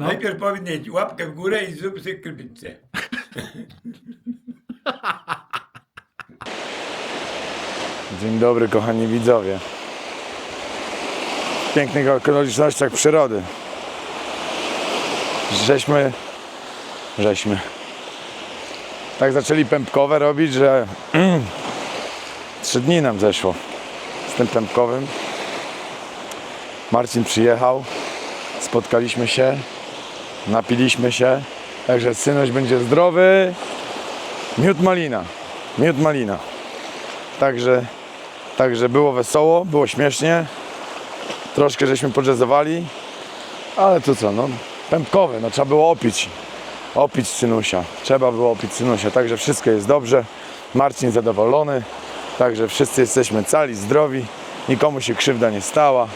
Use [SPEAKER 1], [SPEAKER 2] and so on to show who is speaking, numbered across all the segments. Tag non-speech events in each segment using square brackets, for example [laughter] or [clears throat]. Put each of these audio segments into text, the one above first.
[SPEAKER 1] No.
[SPEAKER 2] Najpierw powinien łapkę w górę i zrób sobie krypicę. [laughs]
[SPEAKER 3] Dzień dobry, kochani widzowie. W pięknych okolicznościach przyrody. Żeśmy, żeśmy. Tak zaczęli pępkowe robić, że [clears throat] trzy dni nam zeszło z tym pępkowym. Marcin przyjechał, spotkaliśmy się, napiliśmy się, także synoś będzie zdrowy. Miód malina, miód malina. Także Także było wesoło, było śmiesznie. Troszkę żeśmy podżezowali. Ale to co, no pępkowe, no trzeba było opić. Opić synusia. Trzeba było opić synusia. Także wszystko jest dobrze. Marcin zadowolony. Także wszyscy jesteśmy cali, zdrowi. Nikomu się krzywda nie stała.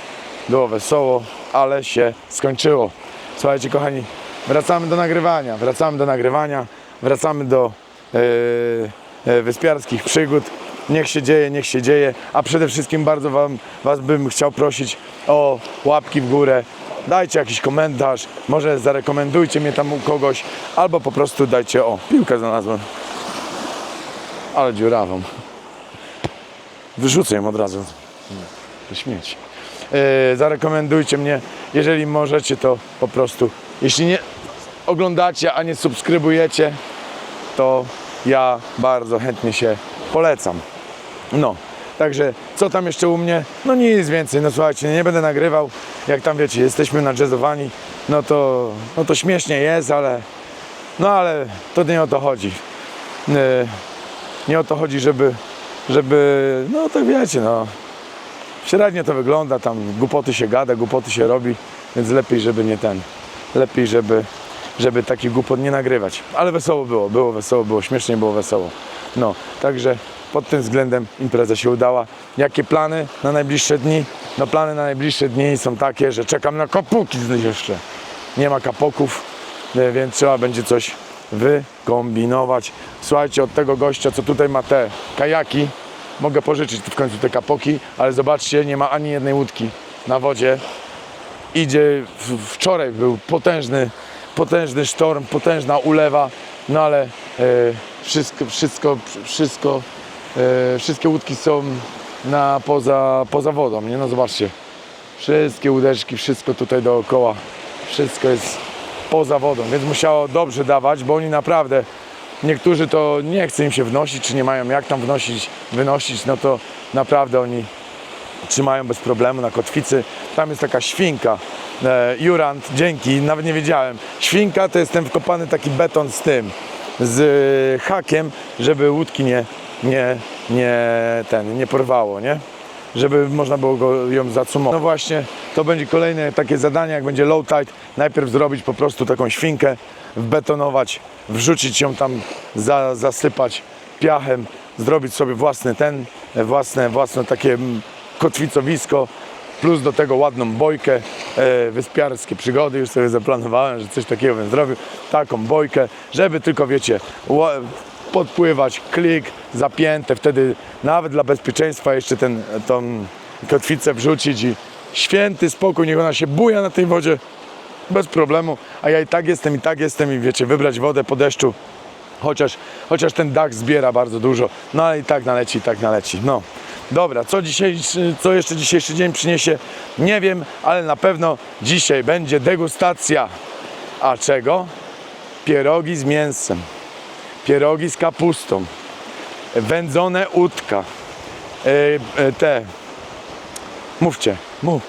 [SPEAKER 3] Było wesoło, ale się skończyło. Słuchajcie kochani, wracamy do nagrywania. Wracamy do nagrywania. Wracamy do yy, wyspiarskich przygód. Niech się dzieje, niech się dzieje. A przede wszystkim bardzo wam, Was bym chciał prosić o łapki w górę. Dajcie jakiś komentarz, może zarekomendujcie mnie tam u kogoś, albo po prostu dajcie, o, piłkę znalazłem. Ale dziurawą. Wyrzucę ją od razu. Do śmieci. Yy, zarekomendujcie mnie, jeżeli możecie, to po prostu, jeśli nie oglądacie, a nie subskrybujecie, to ja bardzo chętnie się polecam. No, także co tam jeszcze u mnie? No nic więcej, no słuchajcie, nie będę nagrywał, jak tam wiecie, jesteśmy nadjazzowani, no to, no to śmiesznie jest, ale no ale to nie o to chodzi. Nie, nie o to chodzi, żeby, żeby, no to wiecie, no średnio to wygląda, tam głupoty się gada, głupoty się robi, więc lepiej, żeby nie ten, lepiej, żeby, żeby takich głupot nie nagrywać. Ale wesoło było, było wesoło, było śmiesznie, było wesoło. No, także pod tym względem impreza się udała. Jakie plany na najbliższe dni? No plany na najbliższe dni są takie, że czekam na kapuki jeszcze. Nie ma kapoków, e, więc trzeba będzie coś wykombinować. Słuchajcie, od tego gościa, co tutaj ma te kajaki, mogę pożyczyć w końcu te kapoki, ale zobaczcie, nie ma ani jednej łódki na wodzie. Idzie, wczoraj był potężny, potężny sztorm, potężna ulewa, no ale e, wszystko, wszystko, wszystko, e, wszystkie łódki są na, poza, poza wodą, nie? No zobaczcie, wszystkie łódeczki, wszystko tutaj dookoła, wszystko jest poza wodą, więc musiało dobrze dawać, bo oni naprawdę, niektórzy to nie chce im się wnosić, czy nie mają jak tam wnosić, wynosić, no to naprawdę oni trzymają bez problemu na kotwicy. Tam jest taka świnka. E, Jurant, dzięki, nawet nie wiedziałem. Świnka to jest ten wkopany taki beton z tym, z e, hakiem, żeby łódki nie, nie, nie, ten, nie porwało, nie? Żeby można było go, ją zacumować. No właśnie, to będzie kolejne takie zadanie, jak będzie low tide. Najpierw zrobić po prostu taką świnkę, wbetonować, wrzucić ją tam, za, zasypać piachem, zrobić sobie własny ten, własne, własne takie mm, kotwicowisko, plus do tego ładną bojkę, e, wyspiarskie przygody, już sobie zaplanowałem, że coś takiego bym zrobił, taką bojkę, żeby tylko, wiecie, podpływać, klik, zapięte, wtedy nawet dla bezpieczeństwa jeszcze ten, tą kotwicę wrzucić i święty spokój, niech ona się buja na tej wodzie, bez problemu, a ja i tak jestem, i tak jestem i wiecie, wybrać wodę po deszczu, chociaż, chociaż ten dach zbiera bardzo dużo, no ale i tak naleci, i tak naleci, no. Dobra, co, dzisiejszy, co jeszcze dzisiejszy dzień przyniesie, nie wiem, ale na pewno dzisiaj będzie degustacja. A czego? Pierogi z mięsem, pierogi z kapustą, wędzone udka, e, e, te, mówcie, mów,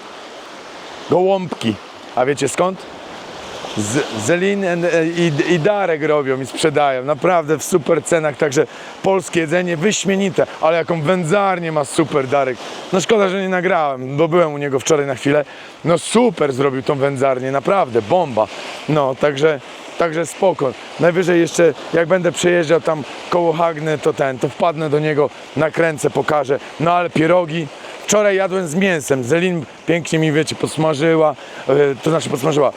[SPEAKER 3] gołąbki. A wiecie skąd? Z, Zelin e, i, i Darek robią i sprzedają. Naprawdę w super cenach, także polskie jedzenie wyśmienite, ale jaką wędzarnię ma super Darek. No szkoda, że nie nagrałem, bo byłem u niego wczoraj na chwilę. No super zrobił tą wędzarnię, naprawdę bomba. No, także, także spoko. Najwyżej jeszcze jak będę przejeżdżał tam koło Hagny, to ten, to wpadnę do niego, nakręcę, pokażę. No ale pierogi, Wczoraj jadłem z mięsem. Zelin pięknie mi, wiecie, podsmażyła, e, to znaczy podsmażyła,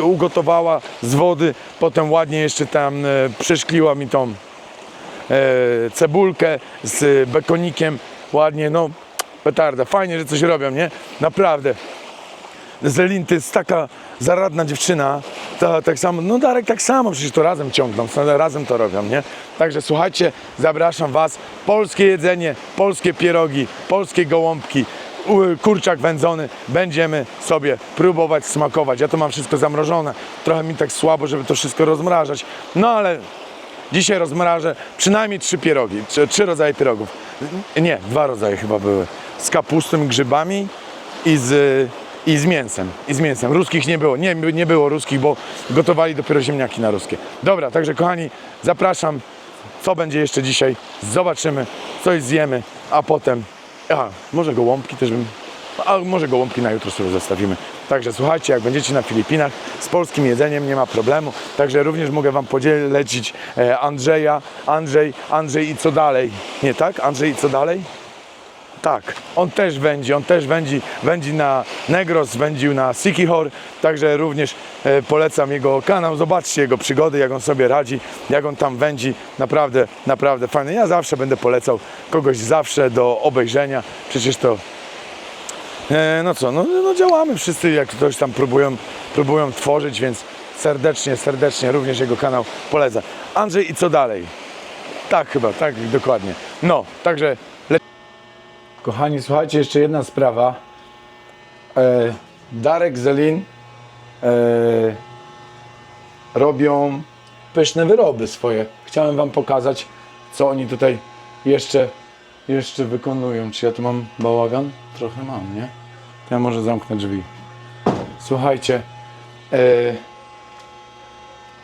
[SPEAKER 3] e, ugotowała z wody, potem ładnie jeszcze tam e, przeszkliła mi tą cebulkę z bekonikiem, ładnie, no petarda. Fajnie, że coś robią, nie? Naprawdę. Zelin to jest taka zaradna dziewczyna, ta, tak samo, no Darek tak samo, przecież to razem ciągną, razem to robią, nie? Także słuchajcie, zapraszam Was, polskie jedzenie, polskie pierogi, polskie gołąbki, kurczak wędzony, będziemy sobie próbować smakować. Ja to mam wszystko zamrożone, trochę mi tak słabo, żeby to wszystko rozmrażać, no ale Dzisiaj rozmrażę przynajmniej trzy pierogi, trzy, trzy rodzaje pierogów. Nie, dwa rodzaje chyba były. Z kapustą i grzybami i z, i z mięsem. I z mięsem. Ruskich nie było. Nie, nie było ruskich, bo gotowali dopiero ziemniaki na ruskie. Dobra, także kochani, zapraszam. Co będzie jeszcze dzisiaj? Zobaczymy, coś zjemy, a potem. A, może gołąbki też bym. A może gołąbki na jutro sobie zostawimy. Także słuchajcie, jak będziecie na Filipinach z polskim jedzeniem nie ma problemu. Także również mogę Wam podzielić e, Andrzeja. Andrzej, Andrzej i co dalej? Nie tak? Andrzej i co dalej? Tak, on też wędzi, on też wędzi, wędzi na Negros, wędził na Sikihor, także również e, polecam jego kanał, zobaczcie jego przygody, jak on sobie radzi, jak on tam wędzi, naprawdę, naprawdę fajne. Ja zawsze będę polecał kogoś zawsze do obejrzenia, przecież to E, no co, no, no działamy wszyscy, jak ktoś tam próbują, próbują tworzyć, więc serdecznie, serdecznie również jego kanał polecam. Andrzej i co dalej? Tak chyba, tak dokładnie. No, także. Kochani, słuchajcie, jeszcze jedna sprawa. E, Darek Zelin e, robią pyszne wyroby swoje. Chciałem wam pokazać, co oni tutaj jeszcze, jeszcze wykonują. Czy ja tu mam bałagan? Trochę mam, nie? To ja może zamknę drzwi. Słuchajcie, e,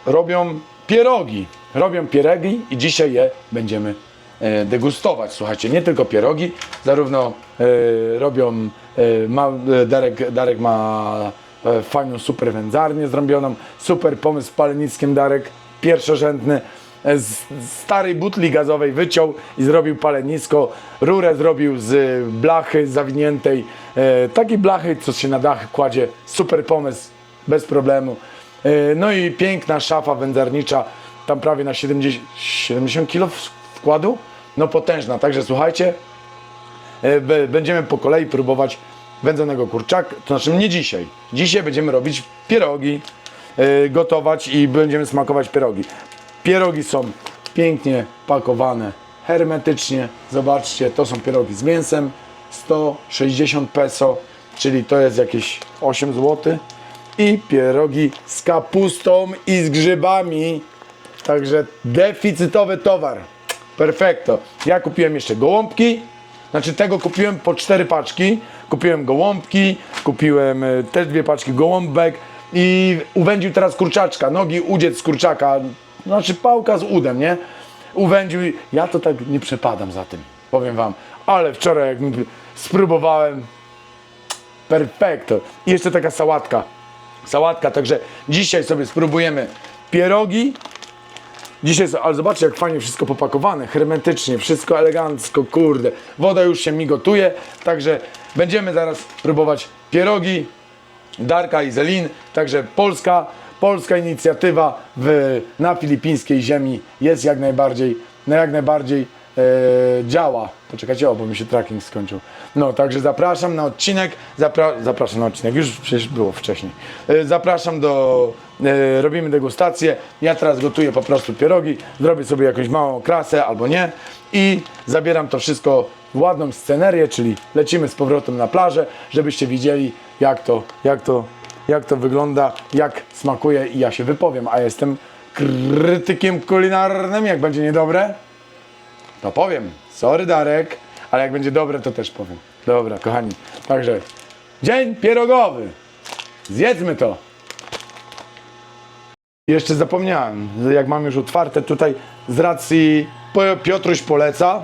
[SPEAKER 3] robią pierogi. Robią pierogi i dzisiaj je będziemy e, degustować. Słuchajcie, nie tylko pierogi, zarówno e, robią, e, ma, e, Darek, Darek ma fajną super wędzarnię zrobioną, super pomysł z palenickiem Darek, pierwszorzędny. Z starej butli gazowej wyciął i zrobił palenisko. Rurę zrobił z blachy zawiniętej, e, takiej blachy, co się na dach kładzie. Super pomysł, bez problemu. E, No i piękna szafa wędzarnicza, tam prawie na 70, 70 kg wkładu. No potężna, także słuchajcie, będziemy po kolei próbować wędzonego kurczaka, to znaczy nie dzisiaj. Dzisiaj będziemy robić pierogi, e, gotować i będziemy smakować pierogi. Pierogi są pięknie pakowane hermetycznie. Zobaczcie, to są pierogi z mięsem, 160 peso, czyli to jest jakieś 8 zł. I pierogi z kapustą i z grzybami. Także deficytowy towar. Perfekto. Ja kupiłem jeszcze gołąbki. Znaczy tego kupiłem po cztery paczki. Kupiłem gołąbki, kupiłem e, też dwie paczki gołąbek i uwędził teraz kurczaczka. Nogi udziec z kurczaka. Znaczy pałka z udem, nie? Uwędził. Ja to tak nie przepadam za tym. Powiem wam. Ale wczoraj jak spróbowałem, Perfekto. I jeszcze taka sałatka. Sałatka, także dzisiaj sobie spróbujemy pierogi. Dzisiaj, ale zobaczcie jak fajnie wszystko popakowane, hermetycznie, wszystko elegancko, kurde. Woda już się migotuje, także będziemy zaraz próbować pierogi Darka i Zelin, także polska, polska inicjatywa w, na filipińskiej ziemi jest jak najbardziej, no jak najbardziej działa. Poczekajcie, o, bo mi się tracking skończył. No, także zapraszam na odcinek, zapra zapraszam na odcinek, już przecież było wcześniej. E, zapraszam do, e, robimy degustację, ja teraz gotuję po prostu pierogi, zrobię sobie jakąś małą krasę albo nie i zabieram to wszystko w ładną scenerię, czyli lecimy z powrotem na plażę, żebyście widzieli jak to, jak to, jak to wygląda, jak smakuje i ja się wypowiem, a jestem krytykiem kulinarnym, jak będzie niedobre, to powiem. Sorry Darek, ale jak będzie dobre, to też powiem. Dobra, kochani. Także dzień pierogowy. Zjedzmy to. Jeszcze zapomniałem, jak mam już otwarte tutaj z racji Piotruś poleca,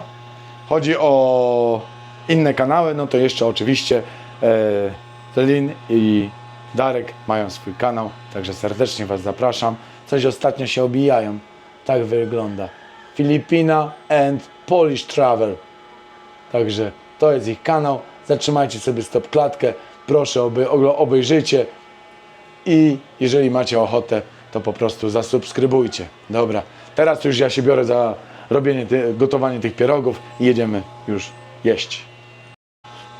[SPEAKER 3] chodzi o inne kanały, no to jeszcze oczywiście e, Zelin i Darek mają swój kanał, także serdecznie Was zapraszam. Coś ostatnio się obijają, tak wygląda. Filipina and Polish Travel. Także to jest ich kanał. Zatrzymajcie sobie stop klatkę. Proszę, oby, obejrzyjcie. I jeżeli macie ochotę, to po prostu zasubskrybujcie. Dobra, teraz już ja się biorę za robienie, ty, gotowanie tych pierogów i jedziemy już jeść.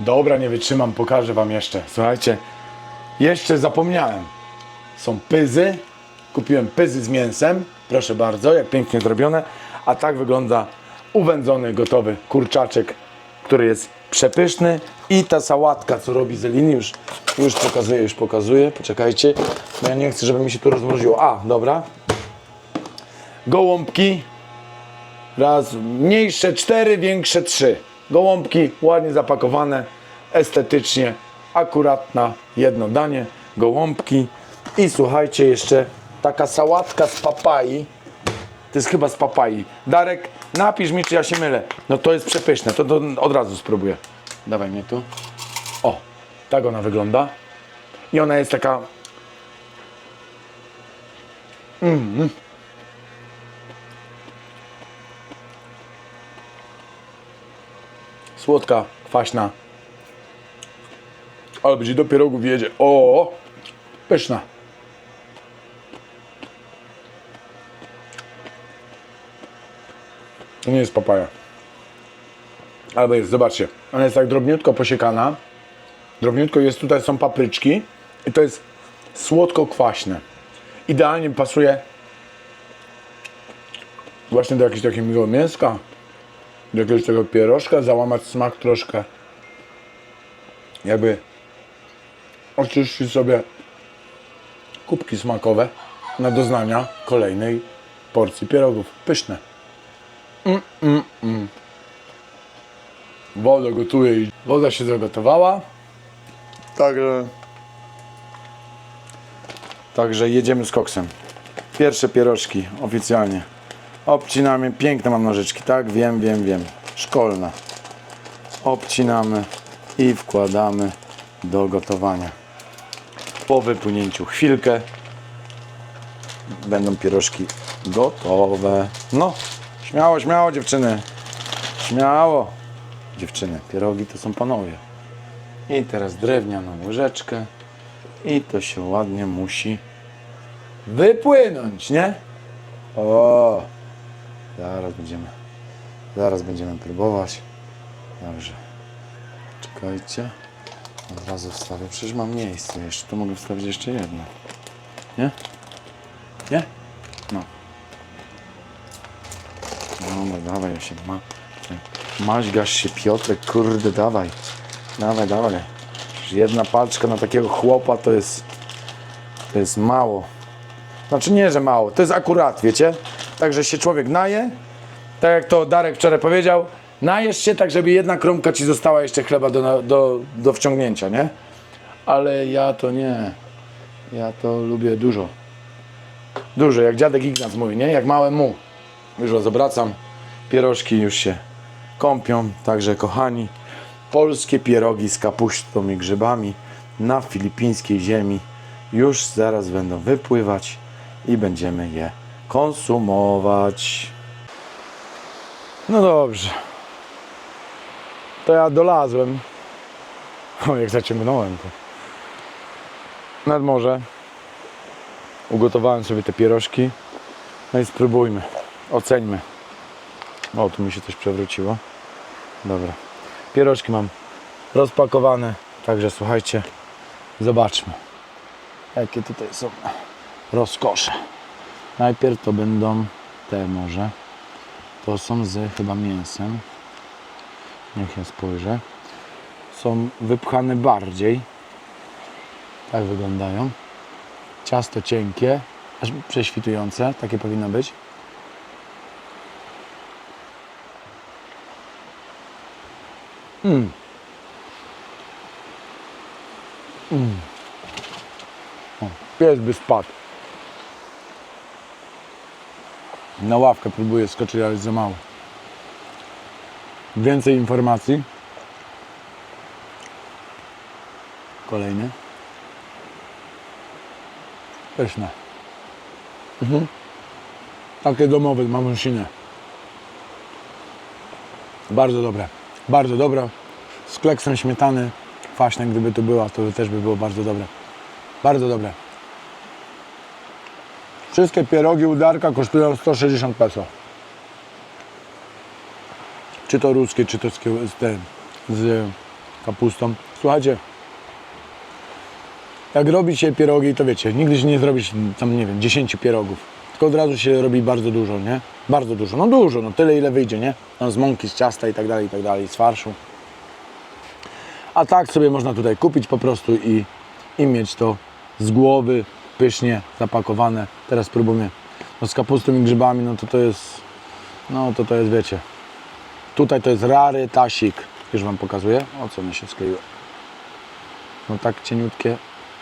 [SPEAKER 3] Dobra, nie wytrzymam, pokażę Wam jeszcze. Słuchajcie, Jeszcze zapomniałem. Są pyzy. Kupiłem pyzy z mięsem. Proszę bardzo, jak pięknie zrobione. A tak wygląda uwędzony, gotowy kurczaczek, który jest przepyszny. I ta sałatka, co robi Zelini, już, już pokazuję, już pokazuję. Poczekajcie, bo ja nie chcę, żeby mi się tu rozmroziło. A, dobra. Gołąbki. Raz, mniejsze cztery, większe trzy. Gołąbki ładnie zapakowane, estetycznie, akurat na jedno danie. Gołąbki i słuchajcie, jeszcze taka sałatka z papai. To jest chyba z papai. Darek, napisz mi, czy ja się mylę. No to jest przepyszne, to, to od razu spróbuję. Dawaj mnie tu. O, tak ona wygląda. I ona jest taka słodka, kwaśna. Ale będzie do pierogów jedzie. O, pyszna. To nie jest papaja. Albo jest, zobaczcie. Ona jest tak drobniutko posiekana. Drobniutko jest tutaj, są papryczki. I to jest słodko-kwaśne. Idealnie pasuje właśnie do jakiegoś takiego mięska do jakiegoś tego pierożka, załamać smak troszkę. Jakby oczyścić sobie kubki smakowe na doznania kolejnej porcji pierogów. Pyszne. Mm, mm, mm. Woda gotuje i woda się zagotowała. Także Także jedziemy z koksem. Pierwsze pierożki oficjalnie. Obcinamy, piękne mam nożyczki, tak? Wiem, wiem, wiem. Szkolne. Obcinamy i wkładamy do gotowania. Po wypłynięciu chwilkę będą pierożki gotowe. No, śmiało, śmiało dziewczyny. Śmiało. Dziewczyny, pierogi to są panowie. I teraz drewnianą łyżeczkę i to się ładnie musi wypłynąć, nie? O! Zaraz będziemy, zaraz będziemy próbować. Dobrze. Czekajcie. Od razu wstawię. Przecież mam miejsce jeszcze. Tu mogę wstawić jeszcze jedno. Nie? Nie? Dobra, dawaj ja się ma. Maźgasz się Piotrek, kurde, dawaj. Dawaj, dawaj. Jedna palczka na takiego chłopa to jest to jest mało. Znaczy nie, że mało, to jest akurat, wiecie? Także się człowiek naje, tak jak to Darek wczoraj powiedział, najesz się tak, żeby jedna kromka ci została jeszcze chleba do, do, do wciągnięcia, nie? Ale ja to nie. Ja to lubię dużo. Dużo, jak dziadek Ignac mówi, nie? Jak małe mu. Już was obracam. Pierożki już się kąpią, także kochani, polskie pierogi z kapusztą i grzybami na filipińskiej ziemi już zaraz będą wypływać i będziemy je konsumować. No dobrze. To ja dolazłem. O, jak zaciągnąłem to. Nad morze. Ugotowałem sobie te pierożki. No i spróbujmy. Oceńmy. O, tu mi się coś przewróciło. Dobra. Pierożki mam rozpakowane. Także słuchajcie, zobaczmy. Jakie tutaj są rozkosze. Najpierw to będą te może. To są z chyba mięsem. Niech ja spojrzę. Są wypchane bardziej. Tak wyglądają. Ciasto cienkie, aż prześwitujące. Takie powinno być. Pies by spadł. Na ławkę próbuję skoczyć, ale za mało. Więcej informacji. Kolejny. Pyszne. Mhm. Takie domowe, mamusinę. Bardzo dobre. Bardzo dobre. Z kleksem śmietany. Kwaśne, gdyby tu była, to też by było bardzo dobre. Bardzo dobre. Wszystkie pierogi u Darka kosztują 160 peso. Czy to ruskie, czy to z, z, z kapustą. Słuchajcie, jak robi się pierogi, to wiecie, nigdy się nie zrobisz tam, nie wiem, 10 pierogów. Tylko od razu się robi bardzo dużo, nie? Bardzo dużo, no dużo, no tyle ile wyjdzie, nie? No, z mąki, z ciasta i tak dalej, i tak dalej, z farszu. A tak sobie można tutaj kupić po prostu i, i mieć to z głowy, pysznie zapakowane. Teraz spróbujmy. No z kapustą i grzybami, no to to jest, no to to jest, wiecie. Tutaj to jest rary tasik. Już Wam pokazuję, o co mi się skleiło. No tak cieniutkie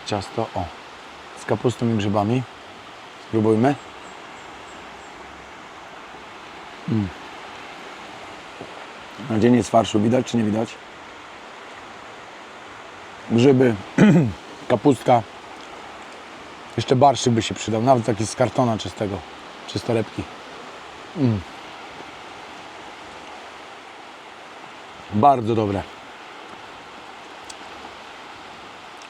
[SPEAKER 3] ciasto, o. Z kapustą i grzybami. Spróbujmy. Mm. Na dzień jest farszu, widać czy nie widać? Grzyby, [clears throat] kapustka. Jeszcze barszyk by się przydał, nawet taki z kartona czystego, czy z torebki. Mm. Bardzo dobre.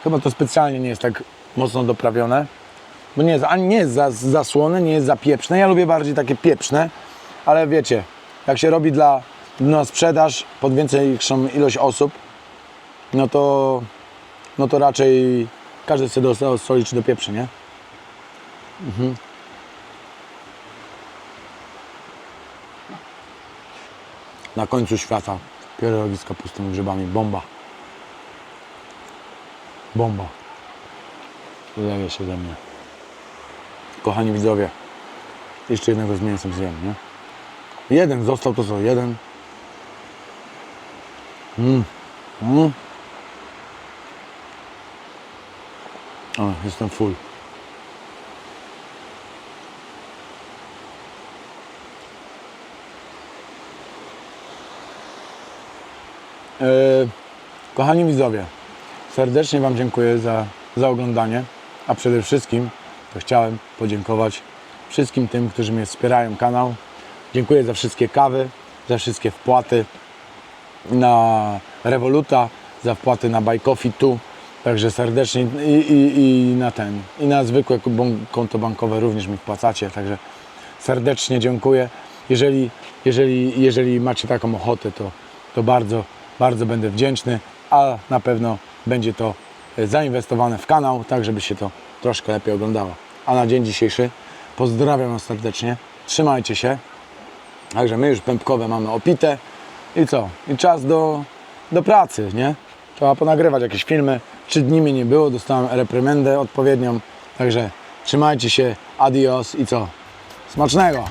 [SPEAKER 3] Chyba to specjalnie nie jest tak mocno doprawione, bo nie jest, ani nie jest za, zasłone, nie jest za pieprzne. Ja lubię bardziej takie pieprzne, ale wiecie, jak się robi dla, na sprzedaż pod większą ilość osób, no to, no to raczej każdy sobie dostał soli czy do pieprzy, nie? Mhm. Na końcu świata pierogi z kapustą i grzybami. Bomba. Bomba. Wyleje się ze mnie. Kochani widzowie, jeszcze jednego z mięsem zjem, nie? Jeden został, to co? Jeden. Mm. Mm. O, jestem full. E, kochani widzowie, serdecznie Wam dziękuję za, za oglądanie, a przede wszystkim to chciałem podziękować wszystkim tym, którzy mnie wspierają kanał. Dziękuję za wszystkie kawy, za wszystkie wpłaty na Revoluta, za wpłaty na Coffee tu. Także serdecznie i, i, i na ten, i na zwykłe konto bankowe również mi wpłacacie. Także serdecznie dziękuję. Jeżeli, jeżeli, jeżeli macie taką ochotę, to, to bardzo, bardzo będę wdzięczny, a na pewno będzie to e, zainwestowane w kanał, tak żeby się to troszkę lepiej oglądało. A na dzień dzisiejszy pozdrawiam Was serdecznie. Trzymajcie się. Także my już pępkowe mamy opite. I co? I czas do, do pracy, nie? Trzeba ponagrywać jakieś filmy. Trzy dni mnie nie było, dostałem reprymendę odpowiednią. Także trzymajcie się, adios i co? Smacznego!